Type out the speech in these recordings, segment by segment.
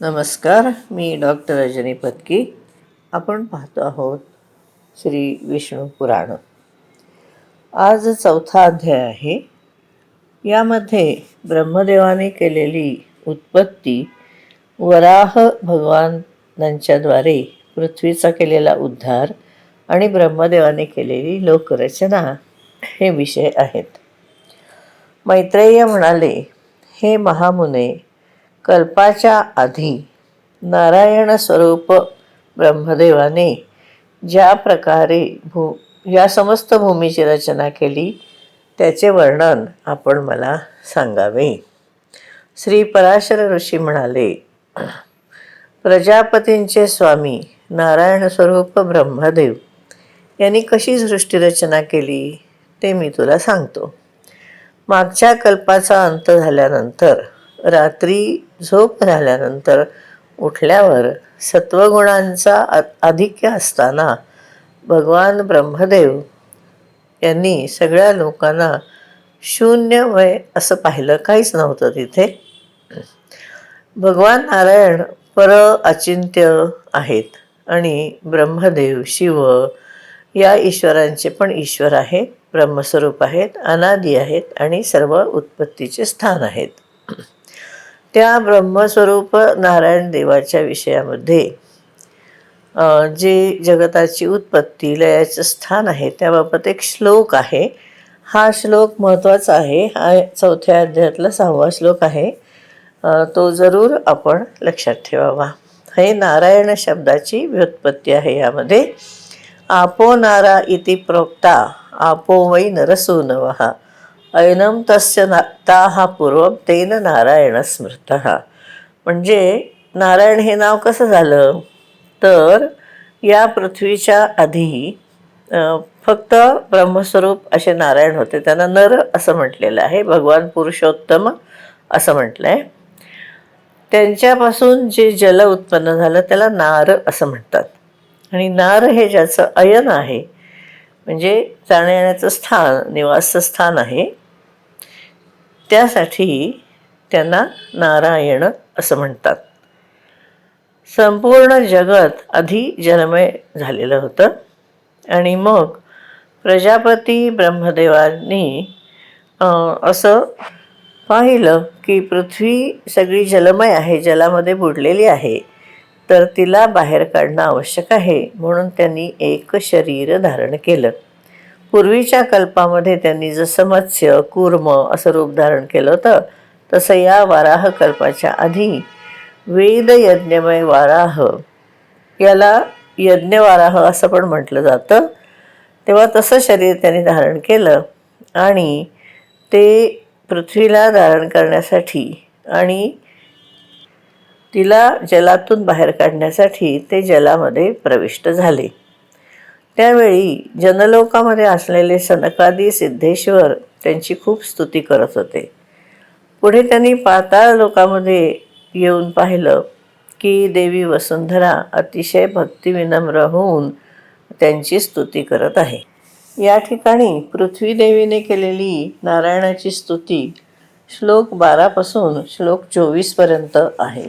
नमस्कार मी डॉक्टर रजनी पत्की. आपण पाहतो आहोत श्री विष्णू पुराण. आज चौथा अध्याय आहे. यामध्ये ब्रह्मदेवाने केलेली उत्पत्ती वराह भगवानांच्याद्वारे पृथ्वीचा केलेला उद्धार आणि ब्रह्मदेवाने केलेली लोकरचना हे विषय आहेत. मैत्रेय म्हणाले हे महामुने कल्पाच्या आधी नारायण स्वरूप ब्रह्मदेवाने ज्या प्रकारे भू या समस्त भूमीची रचना केली त्याचे वर्णन आपण मला सांगावे. श्री पराशर ऋषी म्हणाले प्रजापतींचे स्वामी नारायण स्वरूप ब्रह्मदेव यांनी कशी सृष्टीरचना केली ते मी तुला सांगतो. मागच्या कल्पाचा अंत झाल्यानंतर रात्री झोप झाल्यानंतर उठल्यावर सत्वगुणांचा आधिक्य असताना भगवान ब्रह्मदेव यांनी सगळ्या लोकांना शून्य वय असं पाहिलं. काहीच नव्हतं तिथे. भगवान नारायण पर अचिंत्य आहेत आणि ब्रह्मदेव शिव या ईश्वरांचे पण ईश्वर आहे ब्रह्मस्वरूप आहेत अनादी आहेत आणि सर्व उत्पत्तीचे स्थान आहेत. त्या ब्रह्मस्वरूप नारायण देवाच्या विषयामध्ये जे जगताची उत्पत्ती लयाचं स्थान आहे त्याबाबत एक श्लोक आहे. हा श्लोक महत्त्वाचा आहे. हा चौथ्या अध्यायातला सहावा श्लोक आहे. तो जरूर आपण लक्षात ठेवावा. हे नारायण शब्दाची व्युत्पत्ती आहे यामध्ये. आपो नारा इति प्रोक्ता आपो वै नरसो ऐनम तस्य ना ताहा पूर्वम तेन नारायण स्मृत. म्हणजे नारायण हे नाव कसं झालं? तर या पृथ्वीच्या आधी फक्त ब्रह्मस्वरूप असे नारायण होते. त्यांना नर असं म्हटलेलं आहे भगवान पुरुषोत्तम असं म्हटलं आहे त्यांच्यापासून जे जल उत्पन्न झालं त्याला नार असं म्हणतात. आणि नार हे ज्याचं अयन आहे म्हणजे जाण्या येण्याचं स्थान निवासस्थान आहे. त्यासाठी त्यांना नारायण असं म्हणतात. संपूर्ण जगत आधी जन्मय झालेलं होतं. आणि मग प्रजापती ब्रह्मदेवांनी असं पाहिलं की पृथ्वी सगळी जलमय आहे जलामध्ये बुडलेली आहे. तर तिला बाहेर काढणं आवश्यक आहे म्हणून त्यांनी एक शरीर धारण केलं. पूर्वीच्या कल्पामध्ये त्यांनी जसं मत्स्य कूर्म असं रूप धारण केलं होतं तसं या वाराह कल्पाच्या आधी वेद यज्ञमय वाराह याला यज्ञवाराह असं पण म्हटलं जातं. तेव्हा तसं शरीर त्यांनी धारण केलं आणि ते पृथ्वीला धारण करण्यासाठी आणि तिला जलातून बाहेर काढण्यासाठी ते जलामध्ये प्रविष्ट झाले. त्यावेळी जनलोकामध्ये असलेले सनकादी सिद्धेश्वर त्यांची खूप स्तुती करत होते. पुढे त्यांनी पाताळ लोकामध्ये येऊन पाहिलं की देवी वसुंधरा अतिशय भक्तिविनम्र होऊन त्यांची स्तुती करत आहे. या ठिकाणी पृथ्वी देवीने केलेली नारायणाची स्तुती श्लोक बारापासून श्लोक चोवीसपर्यंत आहे.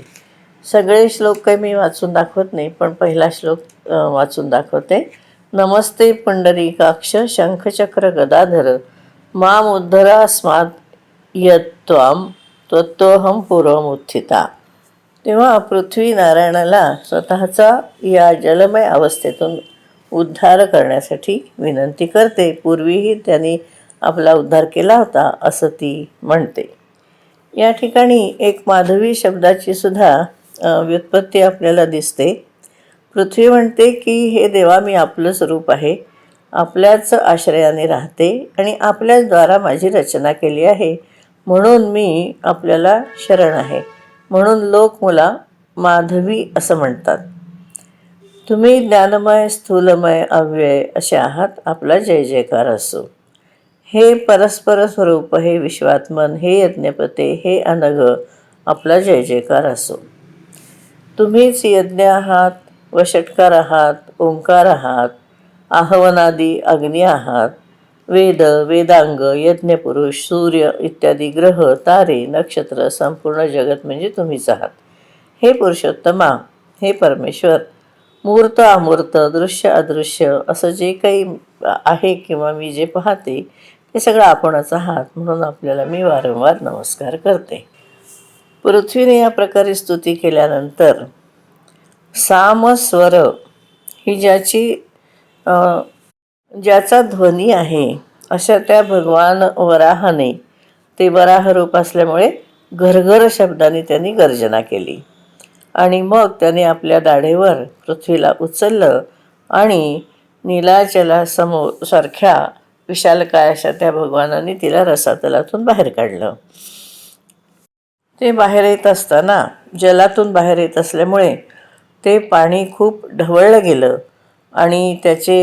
सगळे श्लोक काही मी वाचून दाखवत नाही पण पहिला श्लोक वाचून दाखवते. नमस्ते पुंडरीकाक्ष शंखचक्र गदाधर माम उद्धरास्मात यत्वाम त्वत्तोहम पूर्वमुत्थिता तेव्हा पृथ्वी नारायणाला स्वतःचा या जलमय अवस्थेतून उद्धार करण्यासाठी विनंती करते. पूर्वीही त्यांनी आपला उद्धार केला होता असं ती म्हणते. या ठिकाणी एक माधवी शब्दाची सुद्धा व्युत्पत्ती आपल्याला दिसते. पृथ्वी म्हणते की हे देवा मी आपलं स्वरूप आहे. आपल्याच आश्रयाने राहते आणि आपल्याचद्वारा माझी रचना केली आहे. म्हणून मी आपल्याला शरण आहे. म्हणून लोक मला माधवी असं म्हणतात. तुम्ही ज्ञानमय स्थूलमय अव्यय असे आहात. आपला जय जयकार असो. हे परस्पर स्वरूप हे विश्वात्मन हे यज्ञपते हे अनघ आपला जय जयकार असो. तुम्हीच यज्ञ आहात व षटकार आहात ओंकार आहात आहवनादी अग्नी आहात वेद वेदांग यज्ञपुरुष सूर्य इत्यादी ग्रह तारे नक्षत्र संपूर्ण जगत म्हणजे तुम्हीच आहात. हे पुरुषोत्तमा हे परमेश्वर मूर्त अमूर्त दृश्य अदृश्य असं जे काही आहे किंवा मी जे पाहते ते सगळं आपणच आहात म्हणून आपल्याला मी वारंवार नमस्कार करते. पृथ्वीने या प्रकारे स्तुती केल्यानंतर सामस्वर ही ज्याची ज्याचा ध्वनी आहे अशा त्या भगवान वराहाने ते वराह रूप असल्यामुळे घरघर शब्दाने त्यांनी गर्जना केली. आणि मग त्याने आपल्या दाढेवर पृथ्वीला उचललं आणि नीलाचला समो सारख्या विशालकाय अशा त्या भगवानाने तिला रसातलातून बाहेर काढलं. ते बाहेर येत असताना जलातून बाहेर येत असल्यामुळे ते पाणी खूप ढवळलं गेलं आणि त्याचे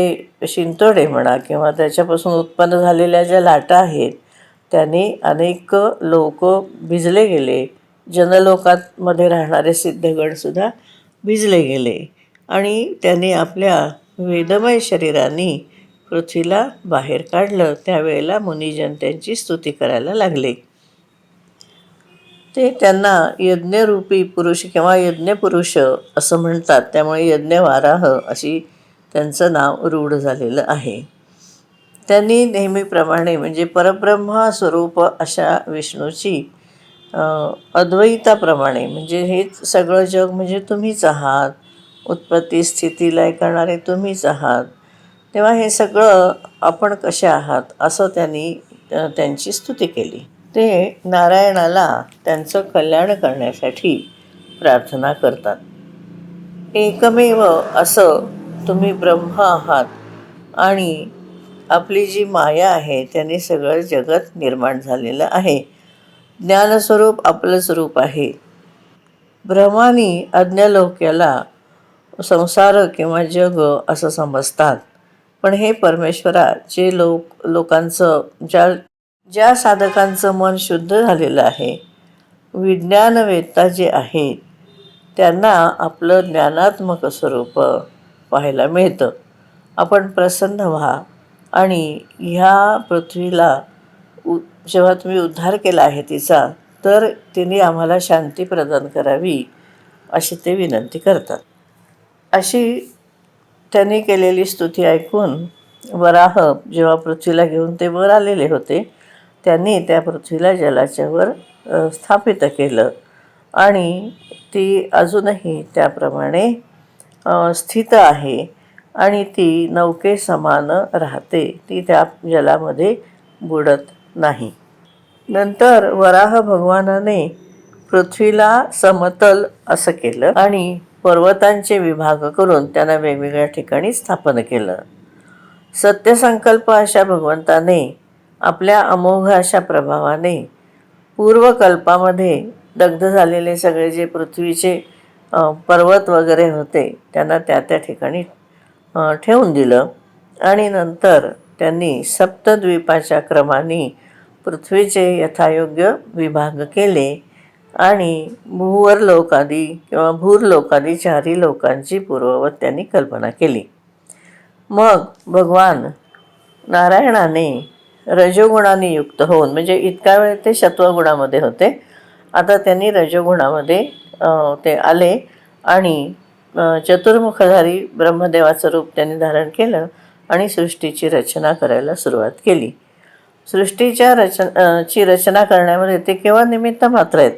शिंतोडे म्हणा किंवा त्याच्यापासून उत्पन्न झालेल्या ज्या लाटा आहेत त्याने अनेक लोक भिजले गेले. जनलोकांमध्ये राहणारे सिद्धगणसुद्धा भिजले गेले आणि त्याने आपल्या वेदमय शरीराने पृथ्वीला बाहेर काढलं. त्यावेळेला मुनिजन त्यांची स्तुती करायला लागले. ते त्यांना यज्ञरूपी पुरुष किंवा यज्ञपुरुष असं म्हणतात. त्यामुळे यज्ञवाराह अशी त्यांचं नाव रूढ झालेलं आहे. त्यांनी नेहमीप्रमाणे म्हणजे परब्रह्मा स्वरूप अशा विष्णूची अद्वैताप्रमाणे म्हणजे हेच सगळं जग म्हणजे तुम्हीच आहात. उत्पत्ती स्थिती लय करणारे तुम्हीच आहात. तेव्हा हे सगळं आपण कसे आहात? असं त्यांनी त्यांची स्तुती केली. ते नारायणाला त्यांचं कल्याण करण्यासाठी प्रार्थना करतात. एकमेव असं तुम्ही ब्रह्म आहात आणि आपली जी माया आहे त्याने सगळं जगत निर्माण झालेलं आहे. ज्ञानस्वरूप आपलं स्वरूप आहे. ब्रह्मानी अज्ञालोक्याला संसार किंवा जग असं समजतात. पण हे परमेश्वरा जे लोक लोकांचं ज्या ज्या साधकांचं मन शुद्ध झालेलं आहे विज्ञानवेत्ता जे आहेत त्यांना आपलं ज्ञानात्मक स्वरूप पाहायला मिळतं. आपण प्रसन्न व्हा आणि ह्या पृथ्वीला उ जेव्हा तुम्ही उद्धार केला आहे तिचा तर तिने आम्हाला शांती प्रदान करावी अशी ते विनंती करतात. अशी त्यांनी केलेली स्तुती ऐकून वराह जेव्हा पृथ्वीला घेऊन ते वर आलेले होते त्यांनी त्या पृथ्वीला जलाच्या वर स्थापित केलं. आणि ती अजूनही त्याप्रमाणे स्थित आहे आणि ती नौके समान राहते. ती त्या जलामध्ये बुडत नाही. नंतर वराह भगवानाने पृथ्वीला समतल असं केलं आणि पर्वतांचे विभाग करून त्यांना वेगवेगळ्या ठिकाणी स्थापन केलं. सत्यसंकल्प अशा भगवंताने आपल्या अमोघ अशा प्रभावाने पूर्वकल्पामध्ये दग्ध झालेले सगळे जे पृथ्वीचे पर्वत वगैरे होते त्यांना त्या त्या ठिकाणी ठेवून दिलं. आणि नंतर त्यांनी सप्तद्वीपाच्या क्रमाने पृथ्वीचे यथायोग्य विभाग केले आणि भूवर लोकादी किंवा भूर लोकादी चारही लोकांची पूर्ववत त्यांनी कल्पना केली. मग भगवान नारायणाने रजोगुणाने युक्त होऊन म्हणजे इतका वेळ ते सत्वगुणामध्ये होते. आता त्यांनी रजोगुणामध्ये ते आले आणि चतुर्मुखधारी ब्रह्मदेवाचं रूप त्यांनी धारण केलं आणि सृष्टीची रचना करायला सुरुवात केली. सृष्टीच्या रचन ची रचना करण्यामध्ये ते केवळ निमित्त मात्र आहेत.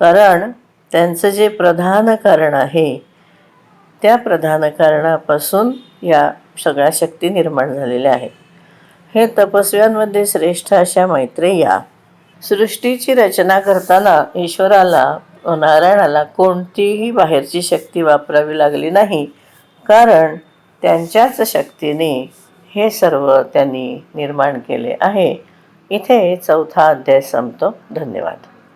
कारण त्यांचं जे प्रधान कारण आहे त्या प्रधान कारणापासून या सगळ्या शक्ती निर्माण झालेल्या आहेत. हे तपस्व्यांमध्ये श्रेष्ठ अशा मैत्रेया सृष्टीची रचना करताना ईश्वराला नारायणाला कोणतीही बाहेरची शक्ती वापरावी लागली नाही. कारण त्यांच्याच शक्तीने हे सर्व त्यांनी निर्माण केले आहे. इथे चौथा अध्याय संपतो. धन्यवाद.